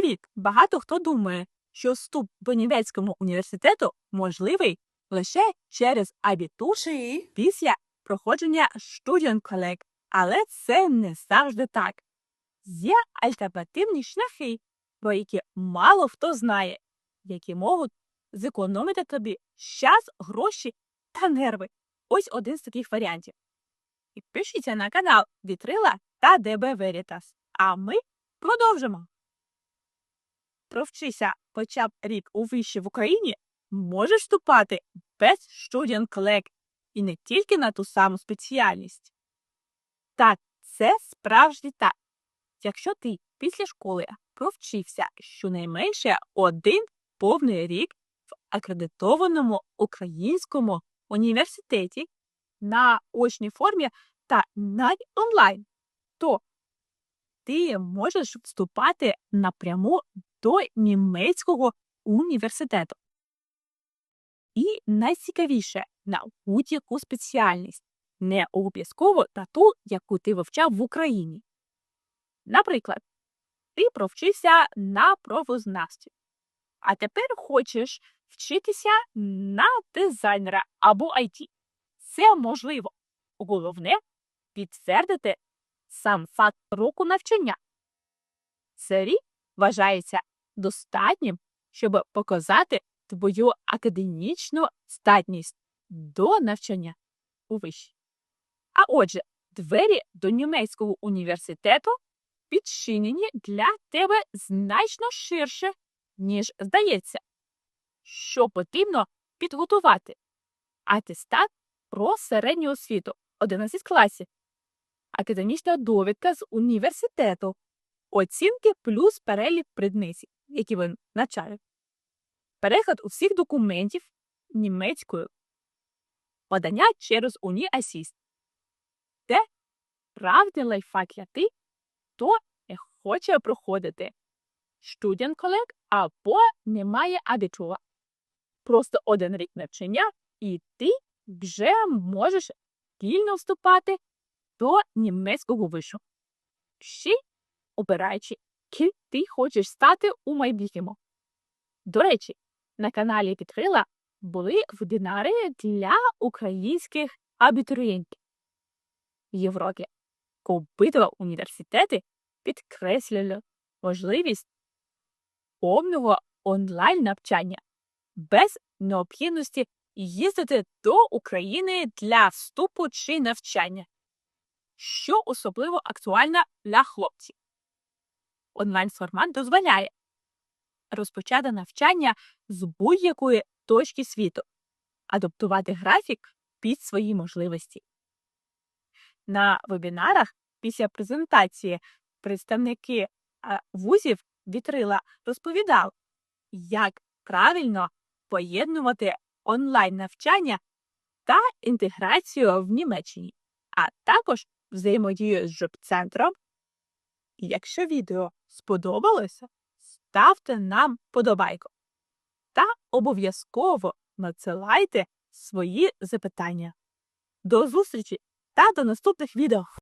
Привіт! Багато хто думає, що вступ до німецького університету можливий лише через абітур після проходження студіонколег, але це не завжди так. Є альтернативні шляхи, про які мало хто знає, які можуть зекономити тобі час, гроші та нерви. Ось один з таких варіантів. Підпишіться на канал Вітрила та ДБ Veritas. А ми продовжимо. Провчися хоча б рік у виші в Україні, можеш вступати без студіонколег і не тільки на ту саму спеціальність. Так, це справжній так. Якщо ти після школи провчився щонайменше один повний рік в акредитованому українському університеті на очній формі та навіть онлайн, то ти можеш вступати напряму до німецького університету. І найцікавіше на будь-яку спеціальність, не обов'язково на ту, яку ти вивчав в Україні. Наприклад, ти провчився на правознавстві, а тепер хочеш вчитися на дизайнера або IT. Це можливо. Головне підтвердити сам факт року навчання. Цей рік вважається достатнім, щоб показати твою академічну здатність до навчання у виші. А отже, двері до німецького університету відчинені для тебе значно ширше, ніж здається. Що потрібно підготувати? Атестат про середню освіту 11 класів, академічна довідка з університету, оцінки плюс перелік предметів, які ви навчали, перегляд усіх документів німецькою, подання через УніАсіст. Це правда лайфхак для тих, хто не хоче проходити студент-колег або не має абітура. Просто один рік навчання, і ти вже можеш вільно вступати до німецького вишу. Ще обираючи, ким ти хочеш стати у майбутньому. До речі, на каналі Підкрила були вебінари для українських абітурієнтів. В Європі обидва університети підкреслювали можливість повного онлайн навчання без необхідності їздити до України для вступу чи навчання, що особливо актуально для хлопців. Онлайн-формат дозволяє розпочати навчання з будь-якої точки світу, адаптувати графік під свої можливості. На вебінарах після презентації представники вузів вітрила розповідали, як правильно поєднувати онлайн навчання та інтеграцію в Німеччині, а також взаємодію з джоб-центром. Якщо відео сподобалося, ставте нам подобайку та обов'язково надсилайте свої запитання. До зустрічі та до наступних відео!